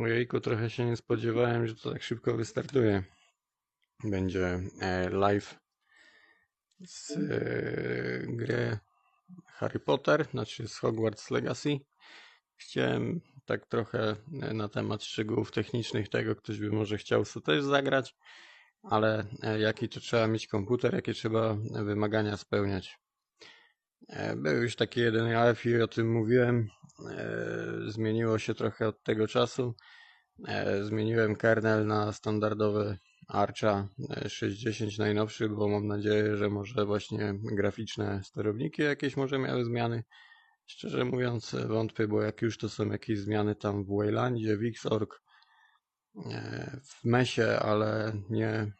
Ojejku, trochę się nie spodziewałem, że to tak szybko wystartuje. Będzie e, live z e, gry Harry Potter, znaczy z Hogwarts Legacy. Chciałem tak trochę e, na temat szczegółów technicznych tego, ktoś by może chciał sobie też zagrać, ale jaki to trzeba mieć komputer, jakie trzeba wymagania spełniać. Był już taki jeden AF i o tym mówiłem. Zmieniło się trochę od tego czasu. E, zmieniłem kernel na standardowy Archa 6.10 e, najnowszy, bo mam nadzieję, że może właśnie graficzne sterowniki jakieś może miały zmiany. Szczerze mówiąc wątpię, bo jak już to są jakieś zmiany tam w Waylandzie, w Xorg, e, w Mesie, ale nie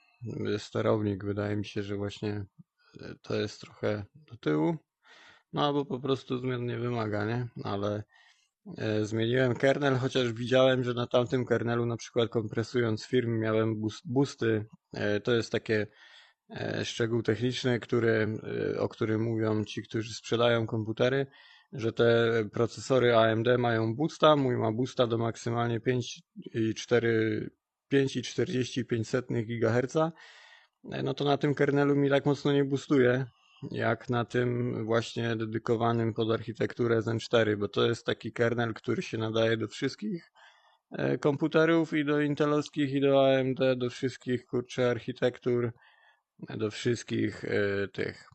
sterownik. Wydaje mi się, że właśnie to jest trochę do tyłu. No albo po prostu zmian nie wymaga, nie? Ale E, zmieniłem kernel, chociaż widziałem, że na tamtym kernelu, na przykład kompresując firm, miałem boosty. E, to jest takie e, szczegół techniczny, który, o którym mówią ci, którzy sprzedają komputery, że te procesory AMD mają boosta. Mój ma boosta do maksymalnie 5,45 GHz. No to na tym kernelu mi tak mocno nie boostuje, jak na tym właśnie dedykowanym pod architekturę Zen 4, bo to jest taki kernel, który się nadaje do wszystkich e, komputerów i do intelowskich i do AMD, do wszystkich kurczę architektur, do wszystkich e, tych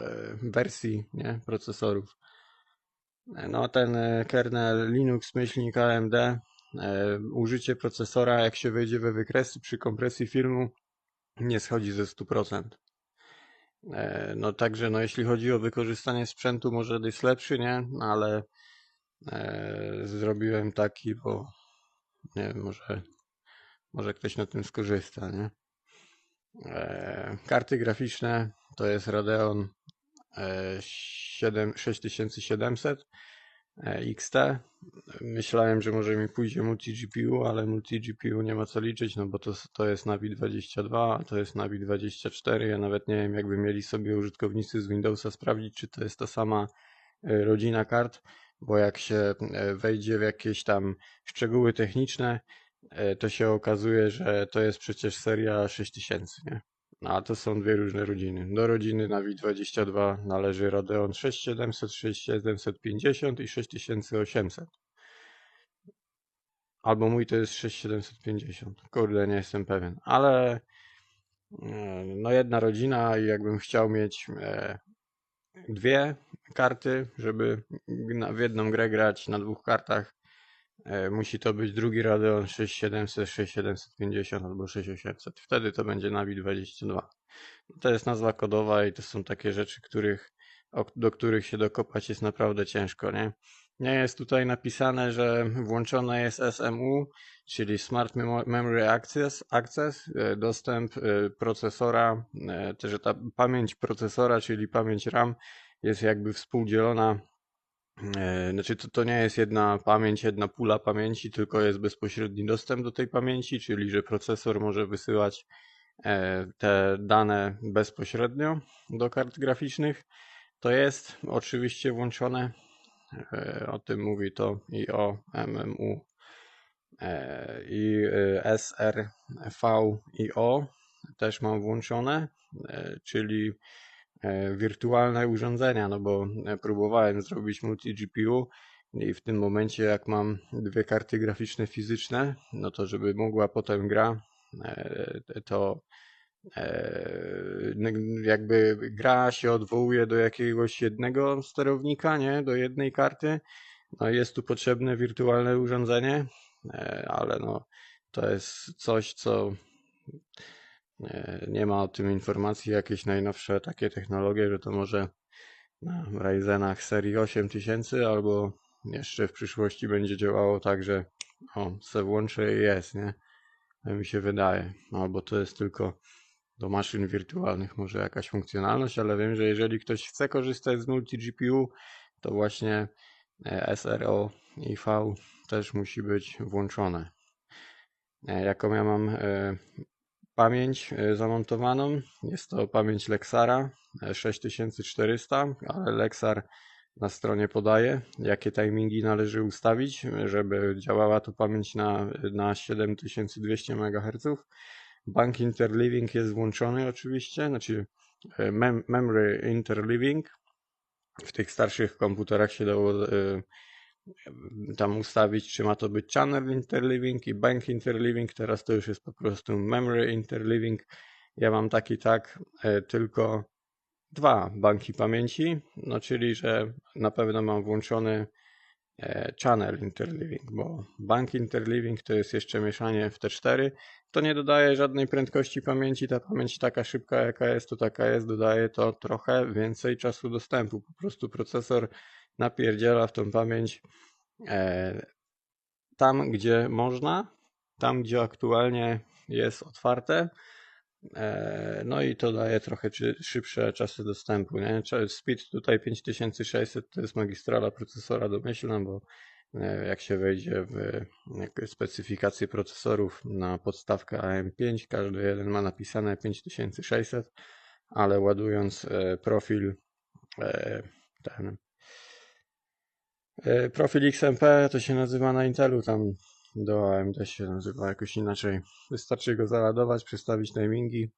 e, wersji nie, procesorów. No ten kernel Linux myślnik AMD użycie procesora jak się wejdzie we wykresy przy kompresji filmu nie schodzi ze 100%. E, no także, no jeśli chodzi o wykorzystanie sprzętu, może jest lepszy, nie? No, ale e, zrobiłem taki, bo nie wiem, może, może ktoś na tym skorzysta, nie? E, karty graficzne to jest Radeon e, 7, 6700 E, XT. Myślałem, że może mi pójdzie multi-GPU, ale multi-GPU nie ma co liczyć, no bo to, to jest Navi 22, a to jest Navi 24. Ja nawet nie wiem, jakby mieli sobie użytkownicy z Windowsa sprawdzić, czy to jest ta sama e, rodzina kart, bo jak się e, wejdzie w jakieś tam szczegóły techniczne, to się okazuje, że to jest przecież seria 6000, nie? A to są dwie różne rodziny. Do rodziny Navi 22 należy Radeon 6700, 6750 i 6800. Albo mój to jest 6750. Kurde, nie jestem pewien. Ale e, no jedna rodzina i jakbym chciał mieć e, dwie karty, żeby w jedną grę grać na dwóch kartach, musi to być drugi Radeon 6700, 6750 albo 6800. Wtedy to będzie Navi 22. To jest nazwa kodowa i to są takie rzeczy, których, do których się dokopać jest naprawdę ciężko, nie? Nie jest tutaj napisane, że włączone jest SMU, czyli Smart Memory Access, access e, dostęp e, procesora, że ta pamięć procesora, czyli pamięć RAM jest jakby współdzielona E, znaczy to, to nie jest jedna pamięć, jedna pula pamięci, tylko jest bezpośredni dostęp do tej pamięci, czyli że procesor może wysyłać e, te dane bezpośrednio do kart graficznych. To jest oczywiście włączone, e, o tym mówi to i o MMU i SRV i O też mam włączone, czyli E, wirtualne urządzenia, no bo e, próbowałem zrobić multi-GPU i w tym momencie jak mam dwie karty graficzne fizyczne, no to żeby mogła potem gra, e, to jakby gra się odwołuje do jakiegoś jednego sterownika, nie? Do jednej karty. No jest tu potrzebne wirtualne urządzenie, ale no to jest coś, co nie ma o tym informacji, jakieś najnowsze takie technologie, że to może na Ryzenach serii 8000 albo jeszcze w przyszłości będzie działało tak, że o, se włączę i jest, nie? To mi się wydaje. Albo to jest tylko do maszyn wirtualnych może jakaś funkcjonalność, ale wiem, że jeżeli ktoś chce korzystać z multi-GPU, to właśnie e, SRO i V też musi być włączone. E, jaką ja mam e, pamięć e, zamontowaną. Jest to pamięć Lexara 6400, e, ale Lexar na stronie podaje, jakie timingi należy ustawić, żeby działała tu pamięć na, na 7200 MHz. Bank Interleaving jest włączony oczywiście, znaczy e, mem Memory Interleaving. W tych starszych komputerach się dało tam ustawić, czy ma to być Channel Interleaving i Bank Interleaving. Teraz to już jest po prostu Memory Interleaving. Ja mam taki tak, e, tylko dwa banki pamięci, no czyli, że na pewno mam włączony e, channel interleaving, bo bank interleaving to jest jeszcze mieszanie w T4. To nie dodaje żadnej prędkości pamięci. Ta pamięć taka szybka, jaka jest, to taka jest. Dodaje to trochę więcej czasu dostępu. Po prostu procesor napierdziela w tą pamięć e, tam, gdzie można, tam, gdzie aktualnie jest otwarte E, no i to daje trochę szybsze czasy dostępu. Nie? Speed tutaj 5600 to jest magistrala procesora domyślna, bo e, jak się wejdzie w specyfikację procesorów na podstawkę AM5, każdy jeden ma napisane 5600, ale ładując e, profil ten profil XMP to się nazywa na Intelu tam do AMD się nazywa jakoś inaczej. Wystarczy go załadować, przestawić timingi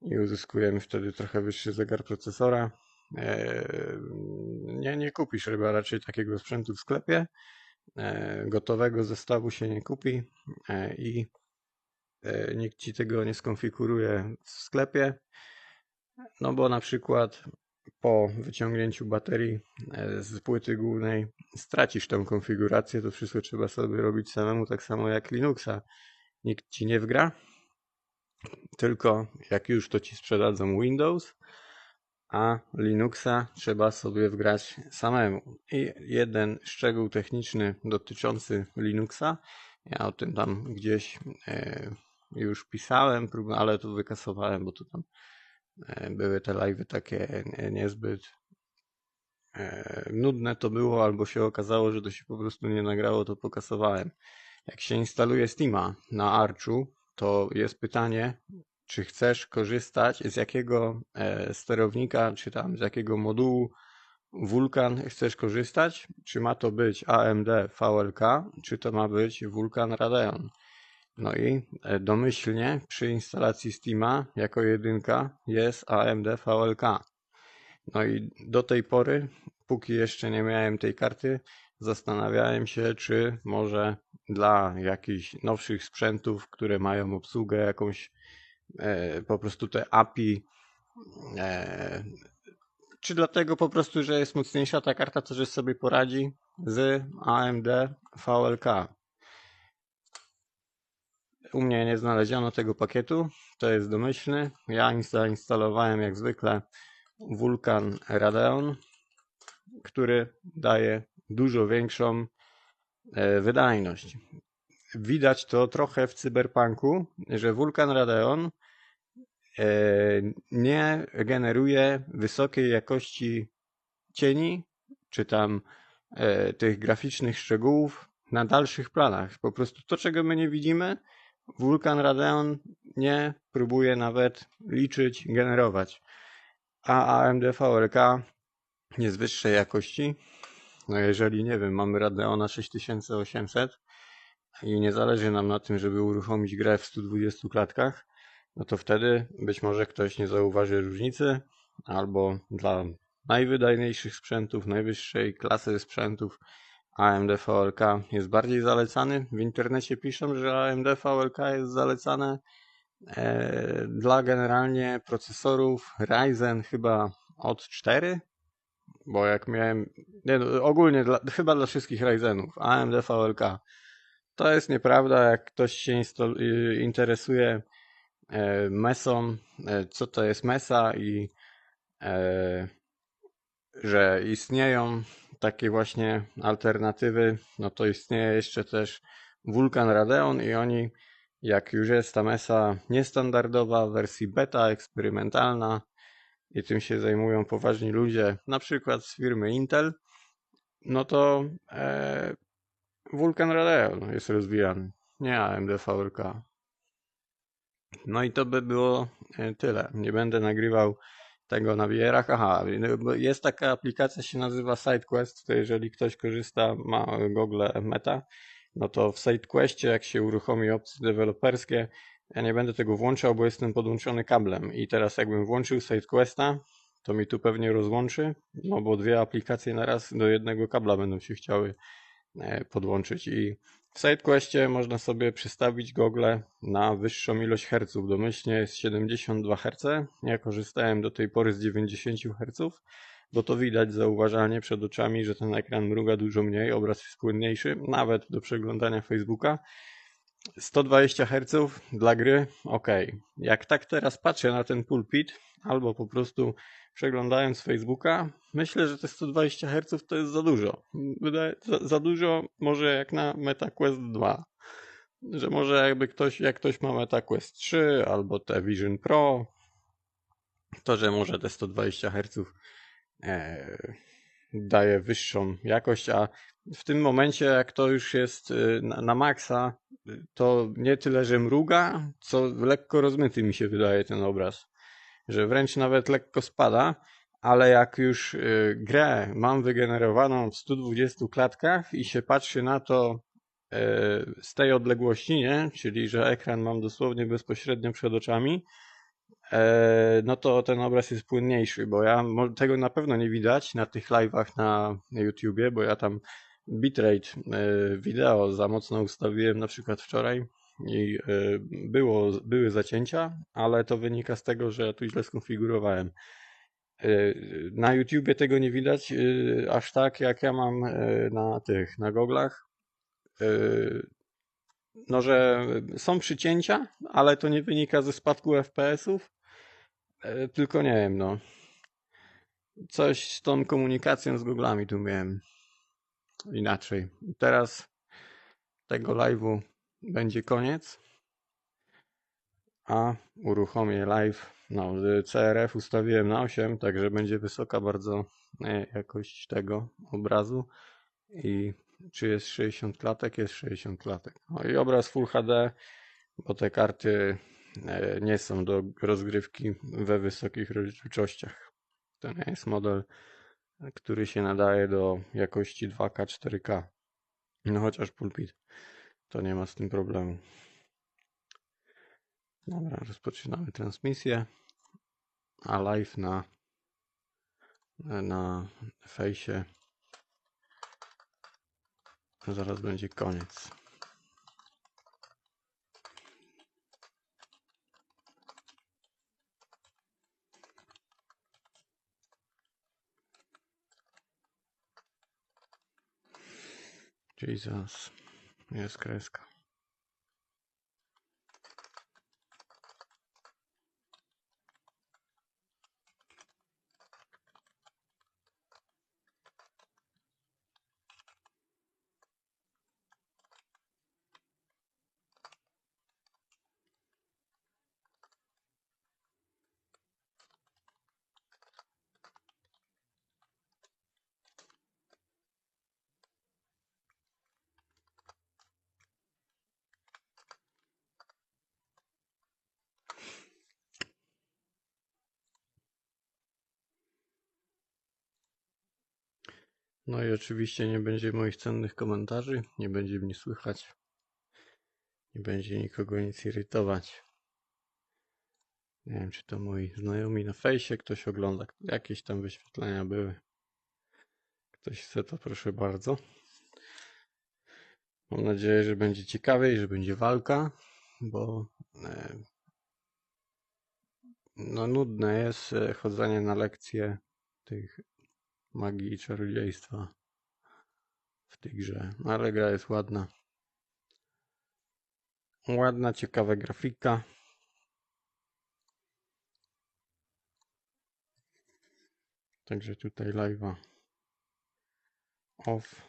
i uzyskujemy wtedy trochę wyższy zegar procesora. E, nie, nie kupisz chyba raczej takiego sprzętu w sklepie. E, gotowego zestawu się nie kupi e, i nikt ci tego nie skonfiguruje w sklepie. No bo na przykład po wyciągnięciu baterii e, z płyty głównej stracisz tą konfigurację, to wszystko trzeba sobie robić samemu, tak samo jak Linuxa. Nikt ci nie wgra, tylko jak już to ci sprzedadzą Windows, a Linuxa trzeba sobie wgrać samemu. I jeden szczegół techniczny dotyczący Linuxa, ja o tym tam gdzieś e, już pisałem, ale to wykasowałem, bo to tam były te live'y takie niezbyt e, nudne to było, albo się okazało, że to się po prostu nie nagrało, to pokasowałem. Jak się instaluje Steama na Archu, to jest pytanie, czy chcesz korzystać z jakiego e, sterownika, czy tam z jakiego modułu Vulkan chcesz korzystać? Czy ma to być AMD VLK, czy to ma być Vulkan Radeon? No i e, domyślnie przy instalacji Steama jako jedynka jest AMD VLK. No i do tej pory, póki jeszcze nie miałem tej karty, zastanawiałem się, czy może dla jakichś nowszych sprzętów, które mają obsługę jakąś, e, po prostu te API, e, czy dlatego po prostu, że jest mocniejsza ta karta, to że sobie poradzi z AMD VLK. U mnie nie znaleziono tego pakietu, to jest domyślny. Ja zainstalowałem jak zwykle Vulkan Radeon, który daje dużo większą e, wydajność. Widać to trochę w cyberpunku, że Vulkan Radeon e, nie generuje wysokiej jakości cieni, czy tam e, tych graficznych szczegółów na dalszych planach. Po prostu to, czego my nie widzimy, Vulkan Radeon nie próbuje nawet liczyć, generować. A AMD VLK jest wyższej jakości. No jeżeli, nie wiem, mamy Radeona 6800 i nie zależy nam na tym, żeby uruchomić grę w 120 klatkach, no to wtedy być może ktoś nie zauważy różnicy, albo dla najwydajniejszych sprzętów, najwyższej klasy sprzętów AMD VLK jest bardziej zalecany. W internecie piszą, że AMD VLK jest zalecane e, dla generalnie procesorów Ryzen chyba od 4, bo jak miałem, nie, no, ogólnie dla, chyba dla wszystkich Ryzenów, AMD VLK. To jest nieprawda, jak ktoś się interesuje e, mesą, e, co to jest mesa i e, że istnieją takie właśnie alternatywy, no to istnieje jeszcze też Vulkan Radeon i oni, jak już jest ta mesa niestandardowa w wersji beta, eksperymentalna i tym się zajmują poważni ludzie, na przykład z firmy Intel, no to e, Vulkan Radeon jest rozwijany, nie AMD VLK. No i to by było e, tyle. Nie będę nagrywał tego na VR-ach. Aha, jest taka aplikacja, się nazywa SideQuest, to jeżeli ktoś korzysta, ma Google Meta, no to w SideQuestie, jak się uruchomi opcje deweloperskie, ja nie będę tego włączał, bo jestem podłączony kablem i teraz jakbym włączył SideQuesta, to mi tu pewnie rozłączy, no bo dwie aplikacje na raz do jednego kabla będą się chciały e, podłączyć i w SideQuestie można sobie przystawić gogle na wyższą ilość herców. Domyślnie jest 72 Hz. Ja korzystałem do tej pory z 90 Hz, bo to widać zauważalnie przed oczami, że ten ekran mruga dużo mniej, obraz jest płynniejszy, nawet do przeglądania Facebooka. 120 Hz dla gry, ok. Jak tak teraz patrzę na ten pulpit, albo po prostu przeglądając Facebooka, myślę, że te 120 Hz to jest za dużo. Wydaje, za, za dużo może jak na MetaQuest 2. Że może jakby ktoś, jak ktoś ma MetaQuest 3 albo te Vision Pro, to że może te 120 Hz e, daje wyższą jakość, a w tym momencie, jak to już jest y, na, na maksa, to nie tyle, że mruga, co lekko rozmyty mi się wydaje ten obraz. Że wręcz nawet lekko spada, ale jak już y, grę mam wygenerowaną w 120 klatkach i się patrzy na to y, z tej odległości, nie? czyli że ekran mam dosłownie bezpośrednio przed oczami, E, no to ten obraz jest płynniejszy, bo ja tego na pewno nie widać na tych live'ach na YouTubie, bo ja tam bitrate wideo za mocno ustawiłem na przykład wczoraj i e, było, były zacięcia, ale to wynika z tego, że ja tu źle skonfigurowałem. Na YouTubie tego nie widać aż tak, jak ja mam na tych, na goglach. No, że są przycięcia, ale to nie wynika ze spadku FPS-ów, E, tylko nie wiem, no. Coś z tą komunikacją z Google'ami tu miałem inaczej. Teraz tego live'u będzie koniec, a uruchomię live. No, CRF ustawiłem na 8, także będzie wysoka bardzo e, jakość tego obrazu. I czy jest 60 klatek? Jest 60 klatek. No i obraz Full HD, bo te karty E, nie są do rozgrywki we wysokich rozdzielczościach. To nie jest model, który się nadaje do jakości 2K, 4K. No chociaż pulpit to nie ma z tym problemu. Dobra, rozpoczynamy transmisję, a live na na fejsie zaraz będzie koniec. Jesus. Jest No i oczywiście nie będzie moich cennych komentarzy, nie będzie mnie słychać, nie będzie nikogo nic irytować. Nie wiem, czy to moi znajomi na fejsie ktoś ogląda, jakieś tam wyświetlenia były. Ktoś chce, to proszę bardzo. Mam nadzieję, że będzie ciekawiej, że będzie walka, bo e, no nudne jest e, chodzenie na lekcje tych magii i czarodziejstwa w tej grze. No, ale gra jest ładna. Ładna, ciekawa grafika. Także tutaj live'a off.